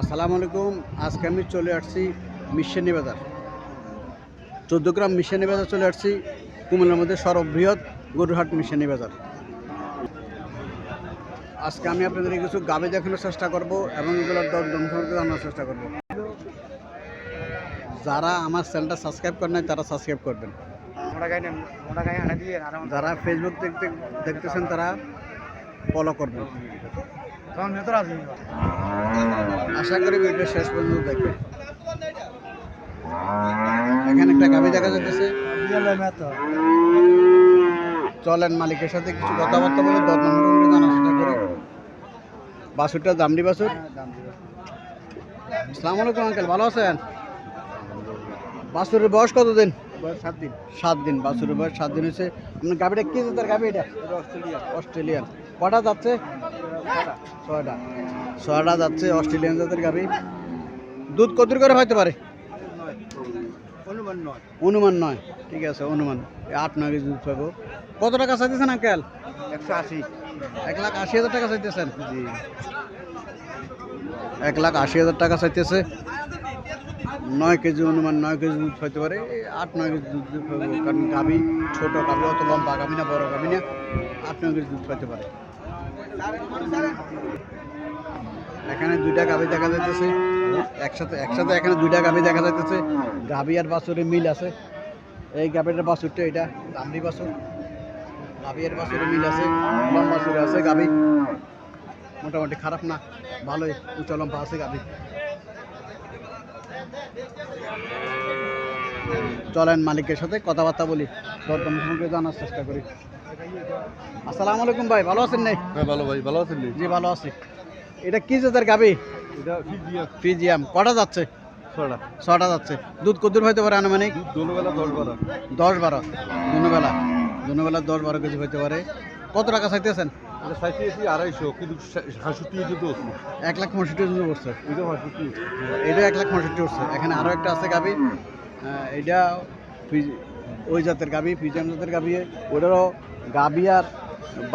আসসালামু আলাইকুম। আজকে আমি চলে আসছি মিশানি বাজার। চোদ্দ গ্রাম মিশানি বাজার চলে আসছি। কুমিল্লার মধ্যে সর্ববৃহৎ গরুহাট মিশানি বাজার। আজকে আমি আপনাদের কিছু গাবে দেখানোর চেষ্টা করব এবং এগুলোর দর সম্পর্কে জানার চেষ্টা করব। যারা আমার চ্যানেলটা সাবস্ক্রাইব করেন নাই, তারা সাবস্ক্রাইব করবেন। যারা ফেসবুক দেখতে দেখতেছেন, তারা ফলো করবেন। তখন আশা করি ভিডিও শেষ পর্যন্ত দেখবেন। এখানে একটা গাভি দেখা যাচ্ছে চলেন মালিকের সাথে কিছু কথাবার্তা বলে দরদাম করে জানার চেষ্টা করি। বাসুরটা দামডি বাসুর আসসালামু আলাইকুম আঙ্কেল ভালো আছেন? বাসুরের বয়স কতদিন? সাত দিন। সাত দিন বাসুরের বয়স সাত দিন হয়েছে। আপনার গাভিটা কি জাতের গাভি এটা? Australia Australian. কটা যাচ্ছে? ছয়টা। ছয়টা যাচ্ছে অস্ট্রেলিয়ান জাতের গাভি। দুধ কত করে হইতে পারে? অনুমান নয়। ঠিক আছে অনুমান। আট নয় কেজি দুধ পাবো কত টাকা চাইতেছেন আঙ্কেল? একশো আশি। এক লাখ আশি হাজার টাকা চাইতেছেন? জি এক লাখ আশি হাজার টাকা চাইতেছে। নয় কেজি অনুমান নয় কেজি দুধ পাইতে পারে। আট নয় কেজি দুধ কারণ গাভি ছোট গাভি অত লম্বা গাভি না বড় গাভি না। আট নয় কেজি দুধ পাইতে পারে। এখানে দুইটা গাভি দেখা যাইতেছে। একসাথে একসাথে এখানে দুইটা গাভি দেখা যাইতেছে। গাভি আর বাছুরের মিল আছে। এই গাভিটার বাছুরটা এটা, দামড়ি বাছুর। গাভি আর বাছুরের মিল আছে। লম্বা চুরে আছে গাভি। মোটামুটি খারাপ না, ভালোই, উঁচা লম্বা আছে গাভি। চলেন মালিকের সাথে কথাবার্তা বলি। দরদাম সম্পর্কে জানার চেষ্টা করি। আসসালামু আলাইকুম ভাই ভালো আছেন নাই? হ্যাঁ ভালো ভাই ভালো আছেন জি ভালো আছি। এটা কি জাতের গাবি? এটা দিয়ে ফিজিয়াম। কটা যাচ্ছে? ছড়া ছটা যাচ্ছে। দুধ কদ্দুর হইতে পারে আনুমানিক? দোনোবেলা দশ বারো। দশ বারো। দুবেলা দুবেলা দশ বারো কেজি হইতে পারে। কত টাকা চাইতেছেন? আড়াইশো কিন্তু সাতষট্টি এক লাখ পঁয়ষট্টি কেজি পড়ছে এটা এক লাখ পঁয়ষট্টি উঠছে। এখানে আরও একটা আছে গাবি। এটা ওই জাতের গাবি ফিজিয়াম জাতের গাবি ওটারও গাবি আর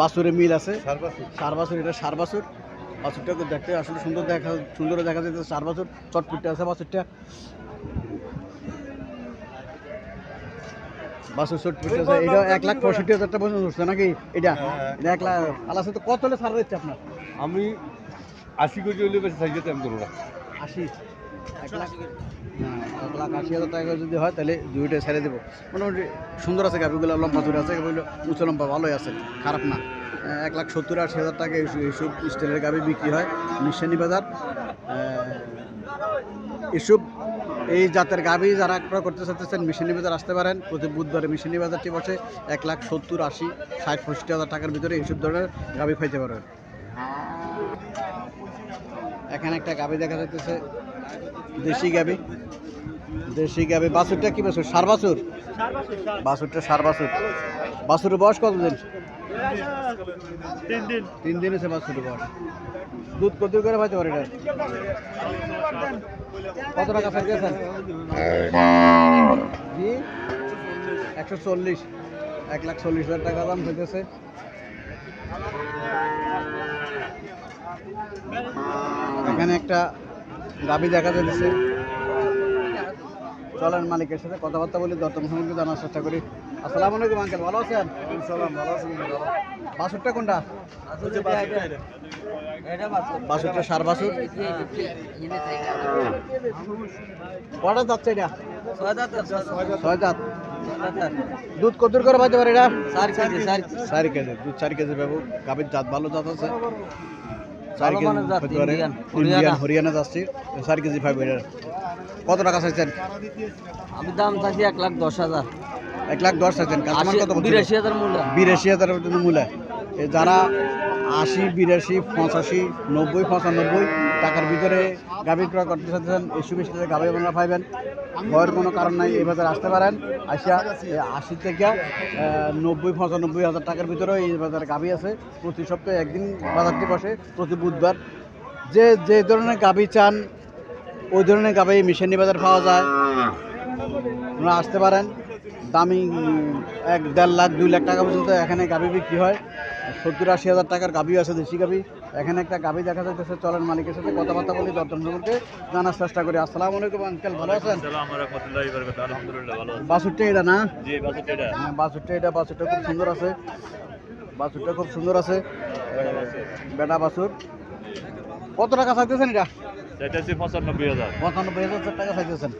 বাছুরে মিল আছে। সার পাঁচশো সার বাছুর এটা সার বাছুর। বাছুরটাকে দেখতে আসলে সুন্দর দেখা সুন্দর দেখা যাচ্ছে সার বাছুর। চটপিটে আছে বাছুরটা। বাছুর চটপিটে আছে। এটা এক লাখ পঁয়ষট্টি হাজারটা পর্যন্ত উঠছে নাকি? এটা হ্যাঁ। এটা এক লাখ আলাদা তো কত হলে সার দিচ্ছে আপনার? আমি আশি কেজি হলে বেশি সাইজে আমি করব আশি। এক লাখ হ্যাঁ, এক লাখ আশি হাজার টাকা যদি হয়, তাহলে দুইটা ছেড়ে দেবো। মোটামুটি সুন্দর আছে গাভিগুলো, লম্বা চুরে আছে উঁচু লম্বা ভালোই আছে, খারাপ না। এক লাখ সত্তর আশি হাজার টাকা এইসব স্টিলের গাভি বিক্রি হয় নিশানি বাজার। এসব এই জাতের গাভি যারা ক্রয় করতে চাচ্ছেন, মিশানি বাজার আসতে পারেন। প্রতি বুধবারে মিশানি বাজারটি বসে এক লাখ সত্তর আশি, ষাট, পঁয়ষট্টি হাজার টাকার ভিতরে এইসব ধরনের গাভি পাইতে পারবেন। এখানে একটা গাভি দেখা যাইতেছে। দেশি গাবি। দেশি গাভি বাছুরটা কি বাছুর? সার বাছুর? বাছুরটা সার বাছুর। বাছুরের বয়স কতদিন? তিন দিন। তিন দিন হচ্ছে বাছুরের বয়স। দুধ কত করে পাইতে পারে এটা? কত টাকা ফেলতেছেন জি? একশো চল্লিশ। এক লাখ চল্লিশ হাজার টাকা দাম ফেলতেছে এখানে একটা গাবি দেখা যাচ্ছে চলেন মালিকের সাথে কথাবার্তা বলি দত্তম সম্পর্কে জানার চেষ্টা করি। আসসালামু আলাইকুম আঙ্কেল ভালো আছেন? সালাম ভালো আছেন বাসুরটা কোনটা? বাসুরটা সার বাসুর। কটা যাচ্ছে এটা? ছয় দুধ কত করে পাইতে পারে এটা? চার কেজি, চার চার কেজি দুধ চার কেজি পাবো। গাভীর জাত ভালো জাত আছে। চার কেজি ইন্ডিয়ান, হরিয়ানা। যাচ্ছি চার কেজি ফাইভ এটা কত টাকা চাইছেন? আমি দাম চাইছি এক লাখ দশ হাজার। এক লাখ দশ চাইছেন। কাস্টমার কত বিরাশি হাজার মূল্য। বিরাশি হাজার মূল্য। যারা আশি, বিরাশি, পঁচাশি, নব্বই, পঁচানব্বই টাকার ভিতরে গাভী ক্রয় করতে চাচ্ছেন এসু বেশি গাভী আপনারা পাইবেন ভয়ের কোনো কারণ নাই, এই বাজারে আসতে পারেন। আসিয়া আশি থেকে নব্বই, পঁচানব্বই হাজার টাকার ভিতরে এই বাজারে গাভী আছে। প্রতি সপ্তাহে একদিন বাজারটি বসে, প্রতি বুধবার। যে যে ধরনের গাভী চান, ওই ধরনের গাভী মিশানি বাজার পাওয়া যায়। আপনারা আসতে পারেন। দামি, এক দেড় লাখ, দুই লাখ টাকা পর্যন্ত এখানে গাভী বিক্রি হয়। সত্তর আশি হাজার টাকার গাভি আছে দেশি গাভি। এখানে একটা গাভি দেখা যাচ্ছে চলেন মালিকের সাথে কথাবার্তা বলি দর্শন সম্পর্কে জানার চেষ্টা করি। আসসালাম আলাইকুম আঙ্কেল ভালো আছেন? বাছুরটা এটা না? জি বাসুটা এটা। হ্যাঁ, বাছুরটা খুব সুন্দর আছে। বাসুরটা খুব সুন্দর আছে। বেটা বাসুর কত টাকা চাইতেছেন এটা? পঁচানব্বই হাজার। পঁচানব্বই হাজার টাকা চাইতেছেন।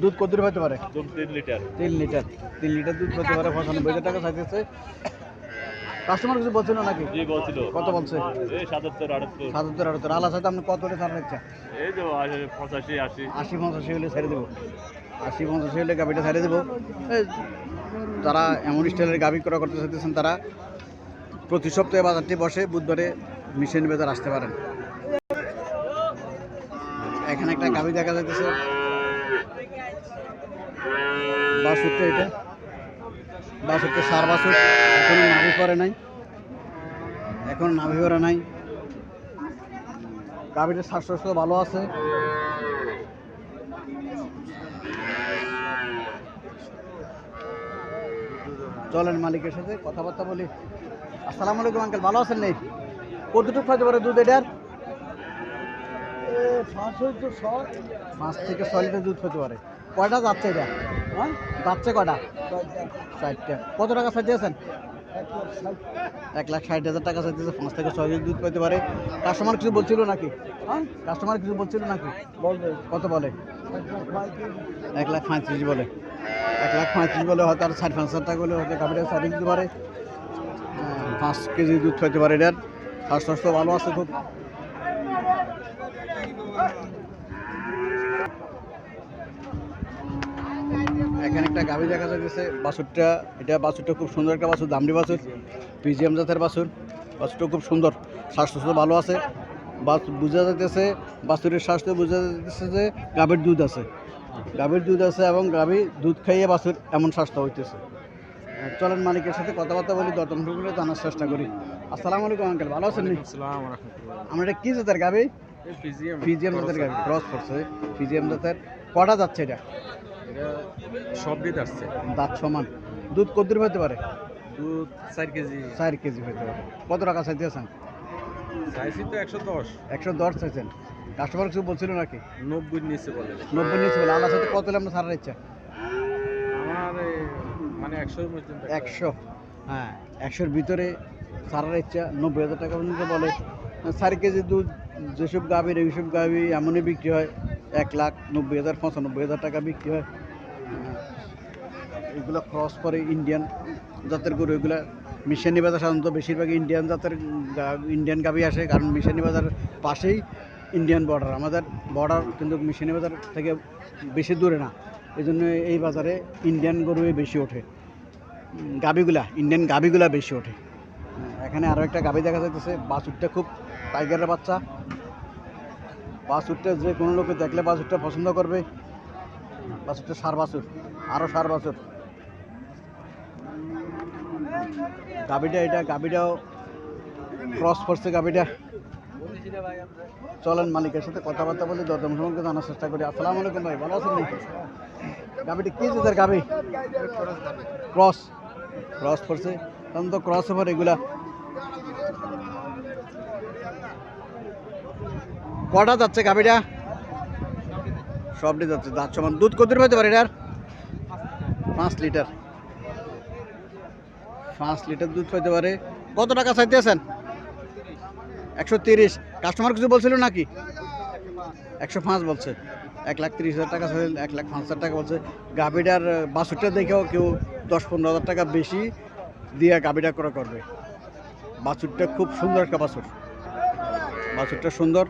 দুধ কত হতে পারে? দুধ তিন লিটার। তিন লিটার। তিন লিটার দুধ হতে পারে পঁচানব্বই হাজার টাকা চাইতেছে। কাস্টমার কিছু বলছিল নাকি? জি বলছিল। কত বলছে? এই সাতাত্তর আটাত্তর। সাতাত্তর আটাত্তর। আল্লাহ সাথে আপনি কত করে ছাড়া ইচ্ছা এই আশি- পঁচাশি আশি। আশি পঞ্চাশি হলে ছেড়ে দেবো। আশি পঞ্চাশি হলে গাভিটা ছেড়ে দেবো। যারা এমন স্টাইলের গাভি করা করতে চাইতেছেন তারা প্রতি সপ্তাহে বাজারটি বসে বুধবারে মিশন বাজার আসতে পারেন। এখানে একটা গাভি দেখা যাইতেছে। বাসুরটা এটা। বাসুরটা সার বাসুর এখনও নাভি করে নাই। এখন নাভি করে নাই। গাভিটার শ্বাসকষ্ট ভালো আছে। চলেন মালিকের সাথে কথাবার্তা বলি। আসসালামু আলাইকুম আঙ্কেল ভালো আছেন নেই কতটুকু খাইতে পারে দুধ এটার? পাঁচ থেকে ছয় লিটার দুধ খেতে পারে। কয়টা যাচ্ছে এটা? হ্যাঁ যাচ্ছে কয়টা? ষাটটা। কত টাকা চাইতেছেন এক লাখ ষাট হাজার টাকা চাইতেছে পাঁচ থেকে ছয় লিটার দুধ পেতে পারে। কাস্টমার কিছু বলছিল নাকি? হ্যাঁ কাস্টমার কিছু বলছিল নাকি? কত বলে? এক লাখ পঁয়ত্রিশ বলে। এক লাখ পঁয়ত্রিশ বলে হয়তো আর সাড়ে পাঁচ হাজার টাকা বলে হয়তো গাভীটা সাড়ে দিতে পারে। পাঁচ কেজি দুধ খাইতে পারে এটার। স্বাস্থ্য স্বাস্থ্য ভালো আছে খুব। এখানে একটা গাভী দেখা যাচ্ছে বাছুরটা এটা বাছুরটা খুব সুন্দর একটা বাছুর দামড়ি বাছুর পিজিএম জাতের বাছুর। বাছুরটা খুব সুন্দর স্বাস্থ্য ভালো আছে। বাছ বোঝা যাইতেছে বাছুরের স্বাস্থ্য বোঝা যাইতেছে যে গাভীর দুধ আছে। গাভীর দুধ আছে এবং গাভী দুধ খাইয়ে বাছুর এমন স্বাস্থ্য হইতেছে। চলেন মালিকের সাথে কথাবার্তা বলি করে জানার চেষ্টা করি। আসসালামু আলাইকুম আঙ্কেল ভালো আছেন নি? আমরা এটা কি জাতের গাভী? ফিজিএম জাতের গাভী ক্রস করছে। ফিজিএম জাতের কটা যাচ্ছে এটা? সব দিতে আসছে। দাঁত সমান। দুধ কদ্দুর হতে পারে? দুধ চার কেজি। চার কেজি হতে পারে। কত টাকা চাইতেছেন চাইছি তো একশো দশ। একশো দশ চাইছেন। কাস্টমার কিছু বলছিল নাকি? নব্বই নিচে বলে। নব্বই নিচে বলে। আল্লাহ সাথে কত আমরা ছাড়ার ইচ্ছা? আমার মানে একশো একশো। হ্যাঁ একশোর ভিতরে ছাড়ার ইচ্ছা। নব্বই হাজার টাকা পর্যন্ত বলে। চার কেজি দুধ যেসব গাভীর এইসব গাভী এমনই বিক্রি হয়। এক লাখ নব্বই হাজার পঁচানব্বই হাজার টাকা বিক্রি হ্যাঁ, এগুলো ক্রস করে ইন্ডিয়ান জাতের গরু এগুলো মিশানি বাজার সাধারণত বেশিরভাগ ইন্ডিয়ান জাতের ইন্ডিয়ান গাভী আসে কারণ মিশানি বাজার পাশেই ইন্ডিয়ান বর্ডার আমাদের বর্ডার কিন্তু মিশানি বাজার থেকে বেশি দূরে না। এই জন্য এই বাজারে ইন্ডিয়ান গরুই বেশি ওঠে। উম, গাভীগুলা ইন্ডিয়ান গাভীগুলা বেশি ওঠে। এখানে আরও একটা গাভী দেখা যাচ্ছে বাছুরটা খুব টাইগারের বাচ্চা। বাছুরটা যে কোনো লোকে দেখলে বাছুরটা পছন্দ করবে। বাছুরটা সার বাছুর আরও সার বাছুর। গাভীটা এটা, গাভীটাও ক্রস করছে গাভীটা। চলেন মালিকের সাথে কথাবার্তা বলে দরদম সম্পর্কে জানার চেষ্টা করি। আসসালামু আলাইকুম ভাই, ভালো আছেন নাকি? গাভীটা কি জাতের গাভী? ক্রস ক্রস করছে। তখন তো ক্রস ওভার এগুলা। কটা যাচ্ছে গাভীটা? সবটি যাচ্ছে সমান। দুধ কত পেতে পারে এটার? পাঁচ লিটার। পাঁচ লিটার দুধ পাইতে পারে। কত টাকা চাইতেছেন? একশো তিরিশ। কাস্টমার কিছু বলছিল নাকি? একশো পাঁচ বলছে। এক লাখ তিরিশ হাজার টাকা এক লাখ পাঁচ হাজার টাকা বলছে। গাভীটার বাছুরটা দেখেও কেউ দশ পনেরো হাজার টাকা বেশি দিয়ে গাভীটা করা করবে। বাছুরটা খুব সুন্দর একটা বাছুর। বাছুরটা সুন্দর।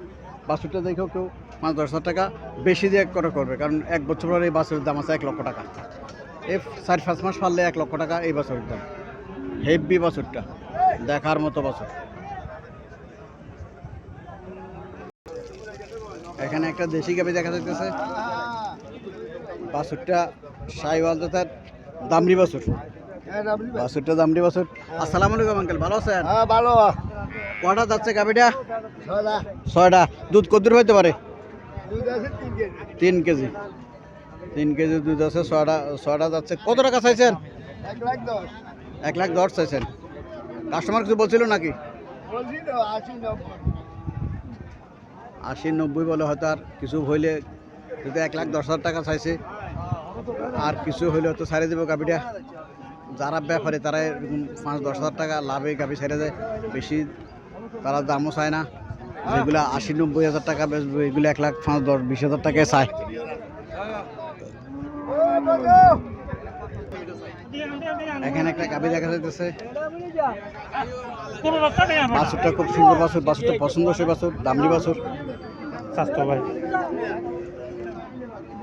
বাছুরটা দেখেও কেউ পাঁচ দশ হাজার টাকা বেশি দিয়ে করা করবে। কারণ এক বছর পরে এই বাছুরের দাম আছে এক লক্ষ টাকা। এই চার পাঁচ মাস পারলে এক লক্ষ টাকা এই বাছুরের দাম। হেভি বাছুরটা দেখার মতো বাছুর। এখানে একটা দেশি গাবি দেখা যাইতেছে। বাছুরটা সাইওয়াল জাতের দামড়ি বাছুর। বাছুরটা দামড়ি বাছুর। আসসালামু আলাইকুম আঙ্কেল ভালো আছেন? হ্যাঁ ভালো। কটা যাচ্ছে গাবিটা ছয়টা। দুধ কদ্দুর হইতে পারে? তিন কেজি। তিন কেজি দুধ আছে ছয়টা ছয়টা যাচ্ছে। কত টাকা চাইছেন? এক লাখ দশ। এক লাখ দশ চাইছেন। কাস্টমার কিছু বলছিল নাকি? আশি নব্বই বলে হয়তো আর কিছু হইলে যদি এক লাখ দশ হাজার টাকা চাইছে, আর কিছু হইলে হয়তো ছাড়ে দেবো গাভিটা। যারা ব্যাপারে তারা এরকম পাঁচ দশ হাজার টাকা লাভে গাভি ছেড়ে দেয়। বেশি তারা দামও চায় না। যেগুলো আশি নব্বই হাজার টাকা বেচবো এগুলো এক লাখ পাঁচ দশ, বিশ হাজার টাকায় চায়। এখানে একটা গাভি দেখা যাইতেছে বাছুরটা খুব সুন্দর বাছুর বাছুরটা পছন্দ সে বাছুর দামনি বাছুর স্বাস্থ্য ভাই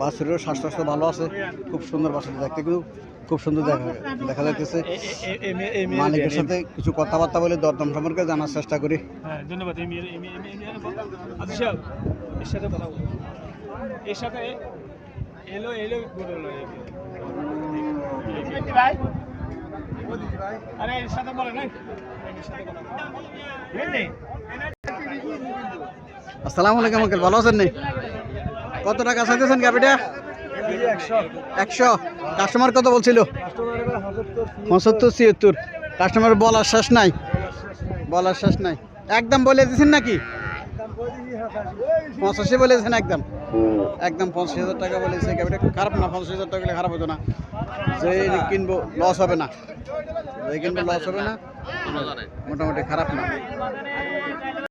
বাছুরেরও স্বাস্থ্য ভালো আছে খুব সুন্দর বাছুর দেখতে কিন্তু খুব সুন্দর দেখা দেখা যাইতেছে মালিকের সাথে কিছু কথাবার্তা বলে দরদাম সম্পর্কে জানার চেষ্টা করি হ্যাঁ ধন্যবাদ আচ্ছা এর সাথে এলো এলো ভাই আসসালামু আলাইকুম, আঙ্কেল। ভালো আছেন নি? কত টাকা চাইতেছেন গাভিটা একশো। কাস্টমার কত বলছিল? পঁচাত্তর, ছিয়াত্তর। কাস্টমার বলার শেষ নাই। বলার শেষ নাই। একদম বলে দিয়েছেন নাকি? পঁচাশি বলেছেন একদম। একদম পঞ্চাশ হাজার টাকা বলে সেই গাভিটা খারাপ না, পঞ্চাশ হাজার টাকা খারাপ হতো না। যে কিনবো লস হবে না। যে কিনবো লস হবে না। মোটামুটি খারাপ না।